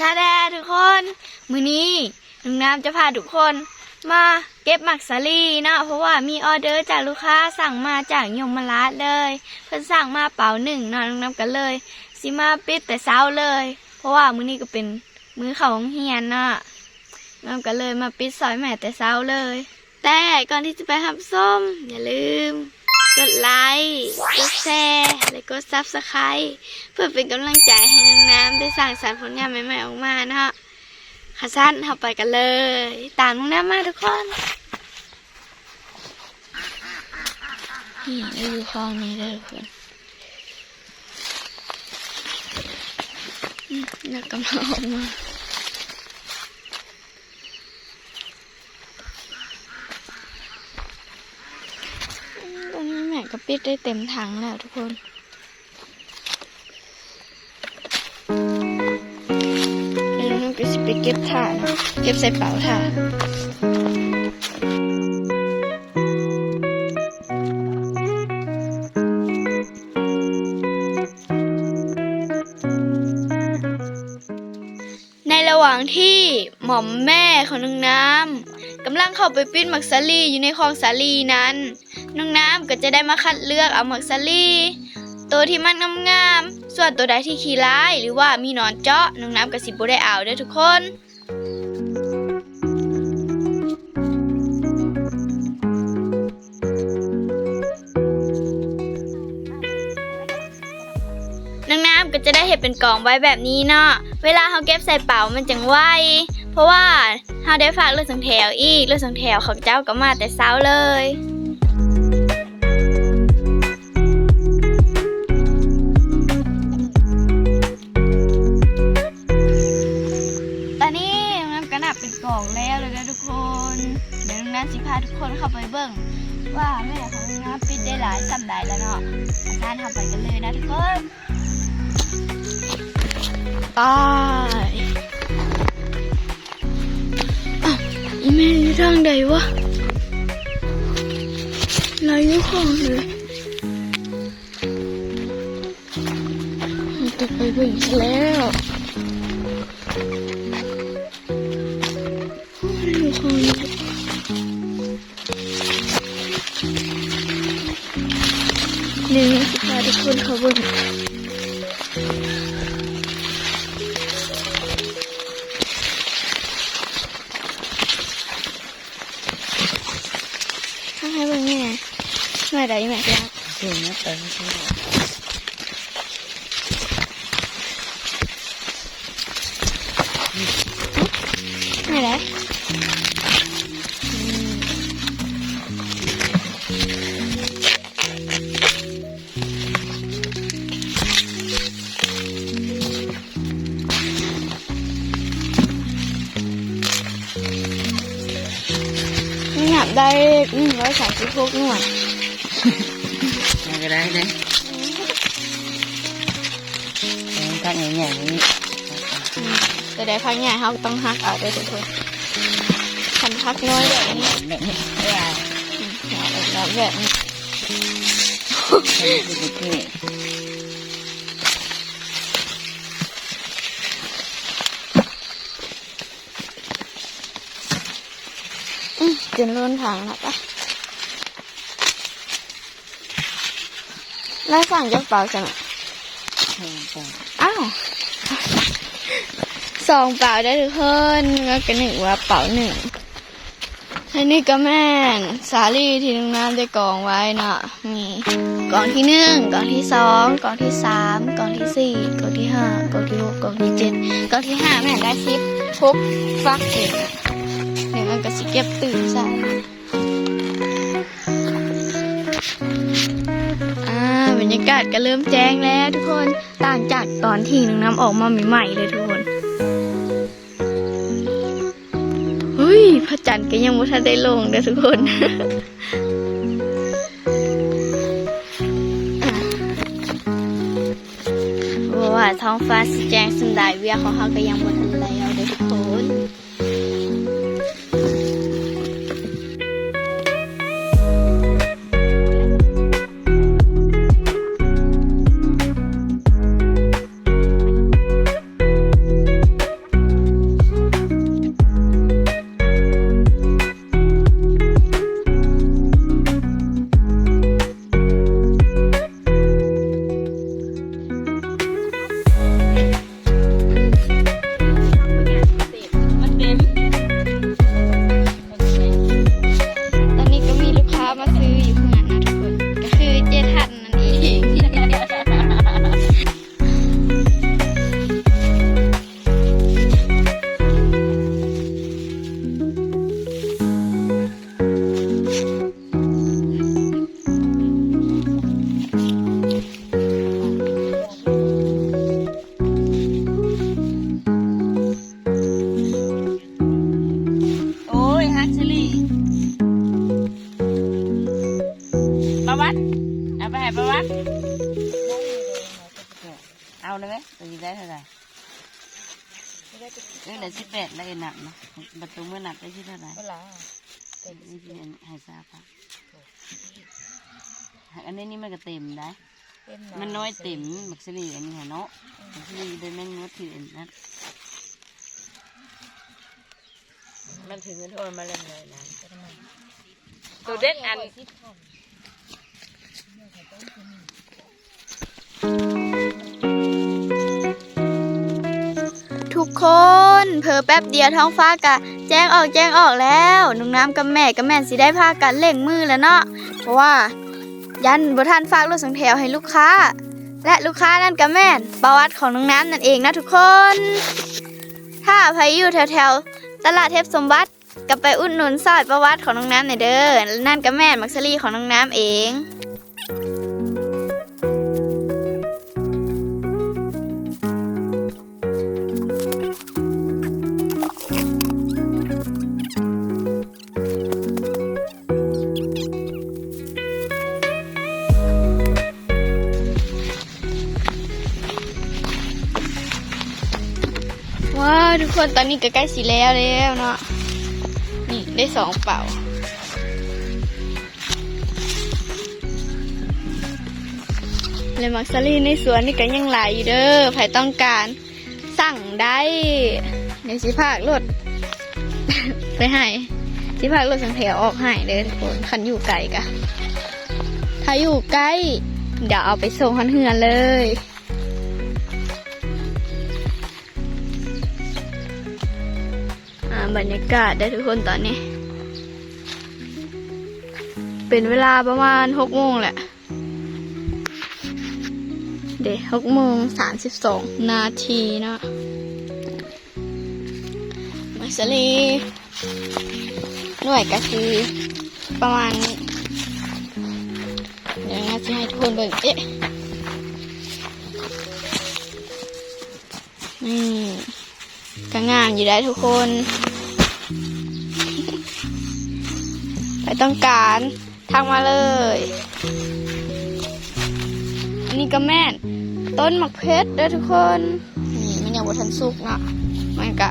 ชาแดทุกคน มือนี้น้องน้ำจะพาทุกคนมาเก็บหมักสาลีเนาะเพราะว่ามีออเดอร์จากลูกค้าสั่งมาจากยมราชเลย เพิ่นสั่งมาเป๋าหนึ่งเนาะน้องน้ำกันเลยสิมาปิดแต่เช้าเลย เพราะว่ามื้อนี้ก็เป็นมื้อเขาโรงเฮียนเนาะน้ำกันเลยมาปิดซอยแม่แต่เช้าเลย แต่ก่อนที่จะไปทำส้ม อย่าลืม กดไลค์กดแชร์และกดซับสไครต์เพื่อเป็นกำลังใจให้น้องน้ำได้สร้างสรรค์ผลงานใหม่ๆออกมาเนาะขาสั้นเข้าไปกันเลย ตามน้องน้ำมาทุกคนนี่อยู่ห้องนี้เลยทุกคนอืมแล้วก็มาออกมาอืม ตอนนี้แม่ก็ปิดได้เต็มถังแล้วทุกคนเดี๋ยวน้องก็สิไปเก็บถ่านเก็บใส่เป๋าถ่านในระหว่างที่หม่อมแม่ของน้องน้ำกำลังเข้าไปปิ้นหมักสาลีอยู่ในคลองสาลีนั้น จะได้มาคัดเลือกเอาหมักสาลีตัวที่มันงามๆ ส่วนตัวใดที่ขี้ร้าย หรือว่ามีนอนเจาะน้องน้ำกับสิบได้เอาเด้อทุกคนน้องน้ำก็จะได้เห็ดเป็นกล่องไว้แบบนี้เนาะ เวลาเขาเก็บใส่เป๋ามันจังไวเพราะว่าเขาได้ฝากเลือดสังแถวอีกเลือดสังแถวเขาเจ้าก็มาแต่เช้าเลย คนเข้าไปเบิ่งว่าแม่ของน้ำปิดได้หลายสัปดาห์แล้วเนาะอาจารย์ทำไปกันเลยนะทุกคนตายอีแม่อยู่ทางใดวะลอยอยู่ข้างเลยต้องไปเบิ่งแล้ว คนเข้าบิ่งข้างให้เบิ่งแม่แม่ใดแม่ครับถึงนะแติมที่แไม่อยากได้หนึ่งร้อยสามสิบหกหน่วยมันก็ได้เลยตั้ จนล้นถังแล้วปะแล้วสั่งจะเป่าใช่ไหมต่างอ้าวสองเป่าได้ทุกคนแล้วก็หนึ่งว่าเป่าหนึ่งอันนี้ก็แม่นสาลี่ที่น้องน้ำได้กองไว้เนาะมีกองที่หนึ่งกองที่สองกองที่สามกองที่สี่กองที่ห้ากองที่หกกองที่เจ็ดกองที่ห้าแม่ได้สิบหกฟักเอง เดี๋ยวมันก็สิเก็บตื่นใส่อ่าบรรยากาศก็เริ่มแจ้งแล้วทุกคน ต่างจากตอนที่น้องน้ำออกมาใหม่ๆเลยทุกคนเฮ้ยพระจันทร์ก็ยังไม่ทันได้ลงเด้อทุกคนว่าท้องฟ้าสีแจ้งสุดายเวียของเขาก็ยังบ่ทันแล้วเด้อทุกคน เอาเลยไหมตัวนี้ได้เท่าไหร่เอ้ยเดี๋ยวสิบแปดได้หนักนะประตูเมื่อหนักได้ที่เท่าไหร่นี่คือหายซาปะอันนี้นี่มันก็เต็มได้ มันน้อยเต็มมักซิลีอันนี้ค่ะเนาะมักซิลีโดยแม่งงดถือนัะมันถึงเงินโอนมาเล่นเลยนะตัวเด็ดอัน คน เพอแป๊บเดียวท้องฟ้ากะ แจ้งออกแจ้งออกแล้วนุ่งน้ำกับแม่กับแม่นสิได้พากันเล่งมือแล้วเนาะเพราะว่า ยันบ่ทันฝากรถสองแถวให้ลูกค้า และลูกค้านั่นก็แม่นประวัติของน้องน้ำนั่นเองนะทุกคน ถ้าใครอยู่แถวๆตลาดเทพสมบัติก็ไปอุดหนุนซอยประวัติของน้องน้ำหน่อยเด้อนั่นก็แม่นมักซลี่ของน้องน้ำเอง คนตอนนี้ก็ใกล้สีแล้วแล้วเนาะนี่ได้สองเป่าเลยมักซารีในสวนนี่ก็ยังหลายอยู่เด้อใครต้องการสั่งได้ในสิภาครถไปให้สิภาครถสังแถวออกให้เลยทุกคนคันอยู่ไกลกะถ้าอยู่ใกล้เดี๋ยวเอาไปส่งคันเฮือนเลย บรรยากาศได้ทุกคนตอนนี้ เป็นเวลาประมาณหกโมงแหละ เดี๋ยวหกโมงสามสิบสองนาทีเนาะมาสลีหน่วยก็คือประมาณนี้เดี๋ยวน่าจะให้ทุกคนเบิ่งเอ๊ะนี่ก็งามอยู่ได้ทุกคน ใครต้องการทักมาเลยนนี้ก็แม่น ต้นหมะเพชรด้อทุกคน นี่มันยังบทันสุกเนาะมันก็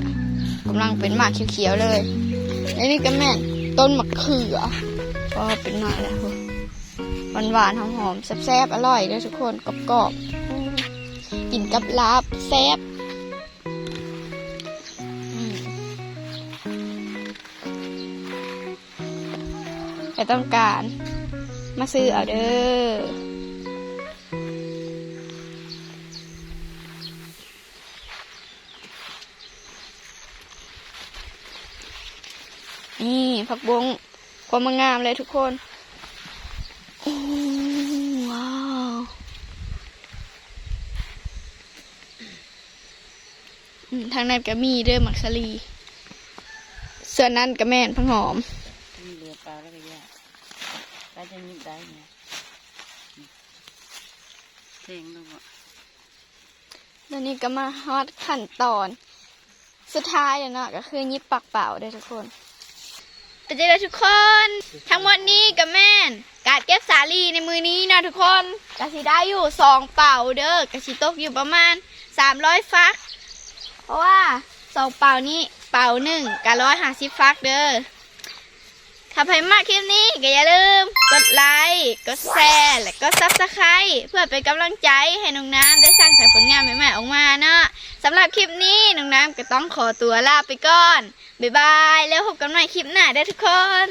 กำลังเป็นหมากเขียวๆเลยอันนี้ก็แม่น ต้นหมะเขือก็เป็นหน่อยแล้วหวานหวานหอมๆแซ่บๆอร่อยด้อทุกคนกรอบๆอืมกินกับลาบแซ่บ ใครต้องการ มาซื้อเอาเด้อนี่ผักบงความงามเลยทุกคนโอ้ว้าวทางนั้นก็มีเด้อมักสลีส่วนนั้นก็แม่นพังหอมเรือปลาแล้วก็ยาก ปลาจะยิบได้ไหมเท่งลงอะแล้วนี่ก็มาฮอตขั้นตอน สุดท้ายแล้วเนาะก็คือยิบปากเปล่าได้อทุกคนเป็นจังไดทุกคน ทั้งหมดนี้ก็แม่นการเก็บสาลีในมือนี้เนาะทุกคนก็สิได้อยู่สองเป่าเด้อก็สิตกอยู่ประมาณสามร้อยฟัก เพราะว่าสองเป่านี้เป่าหนึ่งกับร้อยห้าสิบฟักเด้อ ถ้าใครมากคลิปนี้ก็อย่าลืม กดไลค์ กดแชร์ และก็ซับสไครต์เพื่อเป็นกำลังใจให้น้องน้ำได้สร้างสรรค์ผลงานใหม่ๆออกมาเนาะสำหรับคลิปนี้น้องน้ำก็ต้องขอตัวลาไปก่อน บ๊ายบาย แล้วพบกันใหม่คลิปหน้าได้ทุกคน